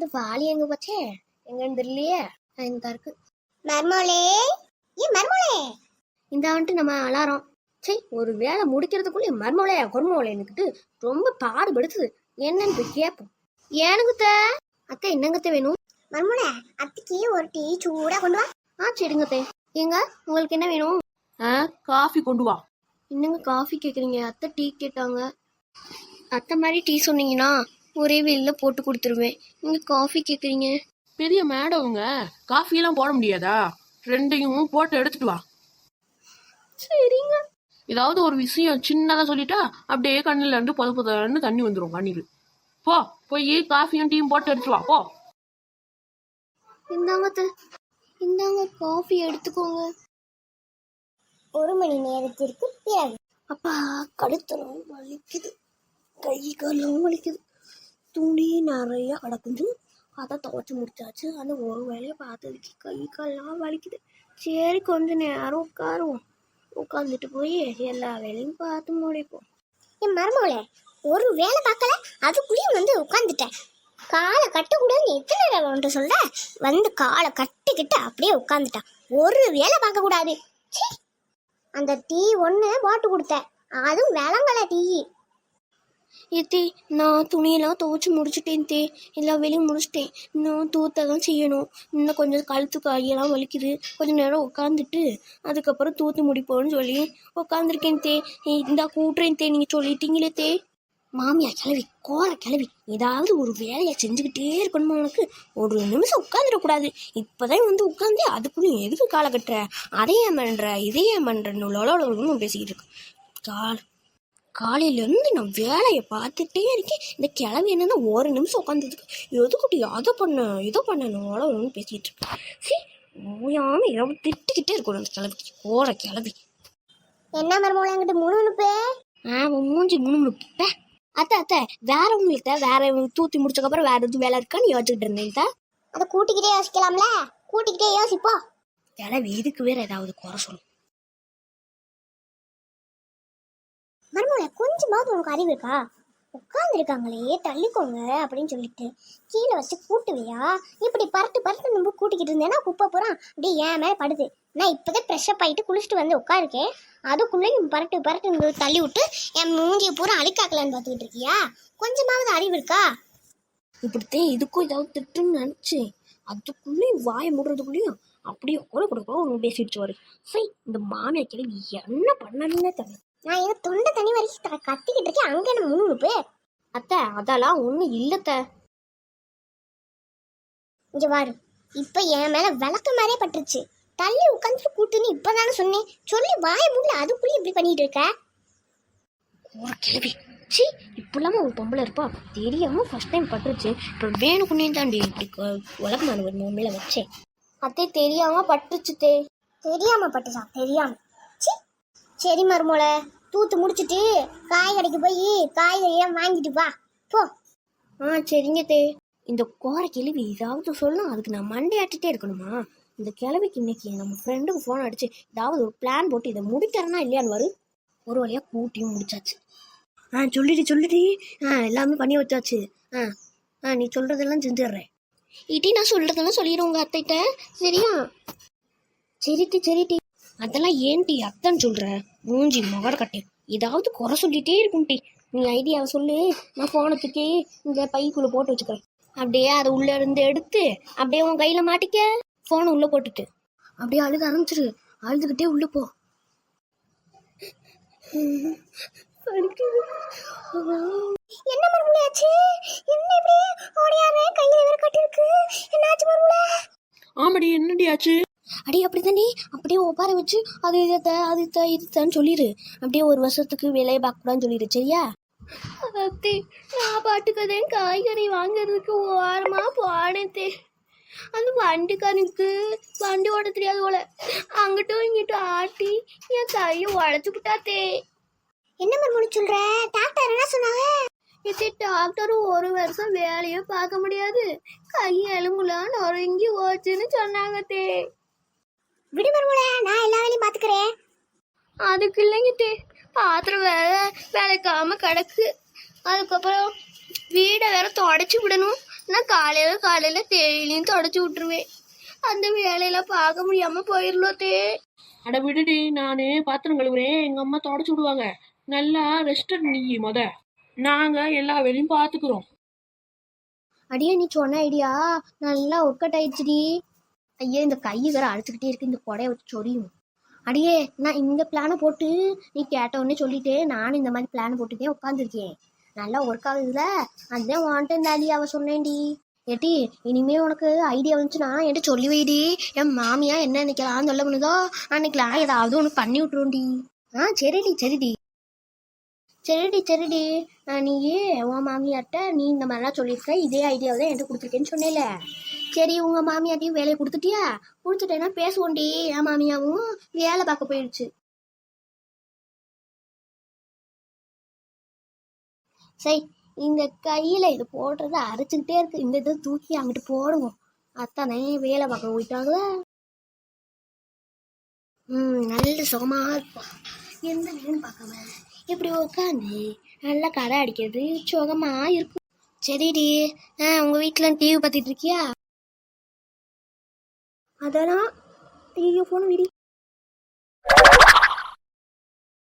இந்த வாளி எங்க போச்சே? எங்கன்னு தெரியலையே. இந்த இருக்கு. மர்மோளே! ஏ மர்மோளே! இந்த வந்துட்டு நம்ம அலாரம். சரி ஒரு வேலை முடிக்கிறதுக்குள்ளே மர்மோலையா கொர்மோலைன்னுக்கிட்டு ரொம்ப பாடுபடுத்துது. என்னன்னு போய் கேட்போம் ஏனுங்கத்த அத்தை? என்னங்கத்த வேணும்? மர்மோளே அத்திக்கு ஒரு டீ சூடா கொண்டு வா. ஆ சரிங்கத்தே ஏங்க உங்களுக்கு என்ன வேணும்? ஆ காஃபி கொண்டு வா. என்னங்க காஃபி கேட்குறீங்க அத்தை டீ கேட்டாங்க. அத்தை மாதிரி டீ சொன்னீங்கன்னா ஒரே வெளில போட்டு கொடுத்துருவேன். நீங்கள் காஃபி கேட்குறீங்க பெரிய மேடம்ங்க காஃபியெல்லாம் போட முடியாதா? ரெண்டையும் போட்டு எடுத்துட்டு வா. சரிங்க. ஏதாவது ஒரு விஷயம் சின்னதா சொல்லிட்டா அப்படியே கண்ணுல இருந்து பொத பொதன்னு தண்ணி வந்துடும் கண்ணீர் போ போய் காஃபியும் டீயும் போட்டு எடுத்துட்டு வா போ. இந்தாங்க இந்தாங்க காஃபி எடுத்துக்கோங்க. ஒரு மணி நேரத்திற்கு பிறகு. அப்பா கழுத்தெல்லாம் வலிக்குது. கை காலெல்லாம் வலிக்குது. துணி நிறைய கிடக்குது. அதை துவைச்சி முடிச்சாச்சு. அந்த ஒரு வேலையை பார்த்ததுக்கு கை கால்லாம் வலிக்குது. சரி கொஞ்ச நேரம் உட்காருவோம். உட்காந்துட்டு போய் எல்லா வேலையும் பார்த்து முடிப்போம். என் மர்மோளே ஒரு வேலை பார்க்கல? அதுக்குள்ளேயும் வந்து உட்காந்துட்டேன் காலை கட்டக்கூடாதுன்னு எத்தனை வேலை ஒன்று சொல்ற? வந்து காலை கட்டிக்கிட்டு அப்படியே உட்காந்துட்டான் ஒரு வேலை பார்க்கக்கூடாது. ச்சீ. அந்த டீ ஒன்று போட்டு கொடுத்தேன் அதுவும் விளங்கல டீ. ஏத்தே நான் துணியெல்லாம் துவைச்சி முடிச்சுட்டேன் தே. எல்லா வேலையும் முடிச்சிட்டேன். இன்னும் தூத்த தான் செய்யணும். இன்னும் கொஞ்சம் கழுத்து கையெல்லாம் வலிக்குது. கொஞ்சம் நேரம் உட்காந்துட்டு அதுக்கப்புறம் தூத்து முடிப்போம்னு சொல்லி உட்காந்துருக்கேன் தே. இந்தா கூட்டுறேன் தே. நீங்கள் சொல்லிட்டீங்களே தே. மாமியா கிளவி கோர கிளவி ஏதாவது ஒரு வேலையை செஞ்சுக்கிட்டே இருக்கணுமா உனக்கு? ஒரு நிமிஷம் உட்காந்துடக்கூடாது இப்போதான் வந்து உட்காந்து அதுக்குள்ளே எதுக்கு காலை கட்டுற? அதை ஏன் பண்ணுற இதை ஏன் பண்ணுறன்னு லொலன்னு பேசிக்கிட்டு இருக்கு கால் காலையிலேருந்து நான் வேலையை பார்த்துட்டே இருக்கேன். இந்த கிளவி என்னன்னா ஒரு நிமிஷம் உட்காந்ததுக்கு எதுக்குட்டி அதை பண்ண இதை பண்ணணும் பேசிகிட்டு இருக்கேன் சரி ஓயாமல் இரவு திட்டிக்கிட்டே இருக்கணும் அந்த கிளவிக்கு ஓர கிளவி என்ன மர்மோளே என்கிட்ட முணுமுணுப்பே? ஆ உன் மூஞ்சி முணுமுணுப்ப. அத்தை அத்தை வேற உங்களுக்கு வேற தூத்தி முடிச்சக்கப்புறம் வேற எதுவும் வேலை இருக்கான்னு யோசிச்சுக்கிட்டு இருந்தேன் தா அதை கூட்டிக்கிட்டே யோசிக்கலாம்ல? கூட்டிக்கிட்டே யோசிப்போ. கிளவி இதுக்கு வேற ஏதாவது குறை சொல்லணும் மர்மோளே கொஞ்சமாவது உனக்கு அறிவு இருக்கா? உட்காந்துருக்காங்களே தள்ளிக்கோங்க அப்படின்னு சொல்லிட்டு. கீழே வச்சு கூட்டுவியா? இப்படி பரட்டு பரட்டு நம்ம கூட்டிக்கிட்டு இருந்தேன்னா குப்பை போகிறான் அப்படியே ஏன் மேலே படுது. நான் இப்போதான் ஃப்ரெஷ்அப் ஆகிட்டு குளிச்சுட்டு வந்து உட்காருக்கேன் அதுக்குள்ளே நீ பரட்டு பரட்டு தள்ளி விட்டு என் மூஞ்சியை பூரா அழிக்காக்கலான்னு பார்த்துக்கிட்டு இருக்கியா? கொஞ்சமாவது அறிவு இருக்கா? இப்படித்தான் இதுக்கும் ஏதாவது திட்டுன்னு நினச்சேன். அதுக்குள்ளேயும் வாயை மூடுறதுக்குள்ளேயும் அப்படியே கூட கூட கூட ஒன்று பேசிடுச்சு வரு சரி இந்த மாமியார் கேள்வி என்ன பண்ணணுன்னே தெரியல. நான் எங்க தொண்டை தண்ணி வரைக்கும் கத்திக்கிட்டு இருக்கேன். அங்கே என்ன முணுமுணுப்பு அத்தை அதெல்லாம் ஒன்றும் இல்லைத்த இங்க பாரு. இப்ப என் மேல விளக்க மாதிரியே பட்டுருச்சு. தள்ளி உட்காந்துட்டு கூட்டுன்னு இப்பதானே சொன்னேன். சொல்லி வாய முடியல அதுக்குள்ளே இப்படி பண்ணிட்டு இருக்க? ஒரு கிளவி சி இப்படிலாம ஒரு பொம்பளை இருப்பா? தெரியாம ஃபர்ஸ்ட் டைம் பட்டுருச்சு. இப்போ வேணுக்குன்னே தாண்டி இப்படி உலகமான ஒரு மேல வச்சேன். அத்தை தெரியாம பட்டுருச்சு தே. தெரியாம பட்டுச்சா? தெரியாம. சரி மருமோள தூத்து முடிச்சிட்டு காய் கடைக்கு போய் காய்கறியெல்லாம் வாங்கிட்டு வா. போ. ஆ சரிங்க தே. இந்த கோர கிளவி ஏதாவது சொல்லணும். அதுக்கு நான் மண்டையாட்டிட்டே இருக்கணுமா? இந்த கிளவிக்கு இன்னைக்கு நம்ம ஃப்ரெண்டுக்கு ஃபோன் அடிச்சு ஏதாவது ஒரு பிளான் போட்டு இதை முடிக்கிறேன்னா இல்லையான்னு வரும் ஒரு வழியாக கூட்டியும் முடிச்சாச்சு. ஆ சொல்லிடு சொல்லிடு. ஆ எல்லாமே பண்ணி வச்சாச்சு. ஆ ஆ நீ சொல்கிறதெல்லாம் செஞ்சிடுறேன். இட்டி நான் சொல்கிறதெல்லாம் சொல்லிடுறேன் உங்கள் அத்தைகிட்ட. சரியா? சரிட்டி சரிட்டி அதெல்லாம் ஏன்டி அத்தைன்னு சொல்கிற மூஞ்சி முகர கட்டேன் ஏதாவது குறை சொல்லிட்டே இருக்கும்டி நீ ஐடியாவை சொல்லு. நான் ஃபோனை தூக்கி இந்த பைக்குள்ளே போட்டு வச்சுக்கிறேன். அப்படியே அதை உள்ளே இருந்து எடுத்து அப்படியே உன் கையில் மாட்டிக்க. ஃபோனை உள்ளே போட்டுட்டு. அப்படியே அழுக ஆரம்பிச்சிரு. அழுதுகிட்டே உள்ளே போ. என்ன மருமலையாச்சு என்ன இப்படி? ஓடியாரு? கையில வேற கட்டிருக்கு என்னாச்சு மருமல ஆமாடி என்னடி ஆச்சு? அடி அப்படி தானே அப்படியே ஒப்பார வச்சு அது இதை அது இதை இதுதான் சொல்லிடு அப்படியே ஒரு வருஷத்துக்கு வேலையை பார்க்கக்கூடாதுன்னு சொல்லிடு சரியா? அத்தி நான் பாட்டுக்கதேன் காய்கறி வாங்குறதுக்கு ஓரமாக போனேத்தே. அந்த வண்டிக்காரனுக்கு வண்டி ஓட தெரியாது போல. அங்கிட்டும் இங்கிட்டும் ஆட்டி என் கையை உடச்சு விட்டாத்தே. என்ன மருமலை சொல்ற? டாக்டர் என்ன சொன்னாங்க? இது டாக்டர் ஒரு வருஷம் வேலையும் பார்க்க முடியாது. கை எலும்புலாம் நொறுங்கி ஓச்சுன்னு சொன்னாங்க தே விடு மருமலை நான் எல்லா வேலையும் பாத்துக்கிறேன். அதுக்கு இல்லைங்க தே. பாத்திரம் வேற விளக்காம கிடக்கு. அதுக்கப்புறம் வீடை வேற தொடச்சி விடணும். நான் காலையில காலையில டெய்லியும் தொடச்சி விட்டுருவேன். அந்த வேலையெல்லாம் பார்க்க முடியாம போயிடலோ தே. அட விடுடி நானே பாத்திரம் கழுவுறேன். எங்க அம்மா தொடச்சு விடுவாங்க. நல்லா ரெஸ்ட் நீ முத. நாங்க எல்லா வேலையும் பாத்துக்கிறோம். அடியே நீ சொன்ன ஐடியா நல்லா ஒர்க் அவுட் ஆயிடுச்சுடி. ஐயா இந்த கை வேற அழைச்சிக்கிட்டே இருக்கு இந்த கொடைய வச்சு சொரியும். அடியே நான் இந்த பிளானை போட்டு நீ கேட்ட உடனே சொல்லிட்டு நானும் இந்த மாதிரி பிளான் போட்டுக்கே உட்காந்துருக்கேன் நல்லா ஒர்க் ஆகுதுல அதுதான் வாண்ட்டு இந்த ஐடியாவை சொன்னேன்டி. ஏட்டி இனிமே உனக்கு ஐடியா வந்துச்சுன்னா என்கிட்ட சொல்லி வைடி என் மாமியா என்ன நினைக்கலாம்னு சொல்ல முடியுதோ அன்னைக்கலாம் ஏதாவது ஒன்று பண்ணி விட்டுருவோண்டி ஆ சரிடி சரிடி. சரிடி சரிடி. நான் நீ உன் மாமியார்கிட்ட நீ இந்த மாதிரிலாம் சொல்லியிருக்க இதே ஐடியாவை தான் என்கிட்ட கொடுத்துருக்கேன்னு சொன்னேல. சரி உங்க மாமியார்ட்டையும் வேலையை கொடுத்துட்டியா? கொடுத்துட்டேன்னா பேசுவோண்டி என் மாமியாவும் வேலை பார்க்க போயிடுச்சு. சரி இந்த கையில இது போடுறத அரைச்சுக்கிட்டே இருக்கு. இந்த இதை தூக்கி அங்கிட்டு போடுவோம் அத்தானே வேலை பார்க்க போயிட்டாங்க. ம் நல்ல சுகமா இருப்பான் எந்த வேணும் பார்க்காம இப்படி உட்காந்து நல்லா கதை அடிக்கிறது சுகமா இருக்கும். சரிடி ஆ உங்கள் வீட்டில் டிவி பார்த்துட்டு இருக்கியா? அதெல்லாம் ஐயோ ஃபோனை விடி.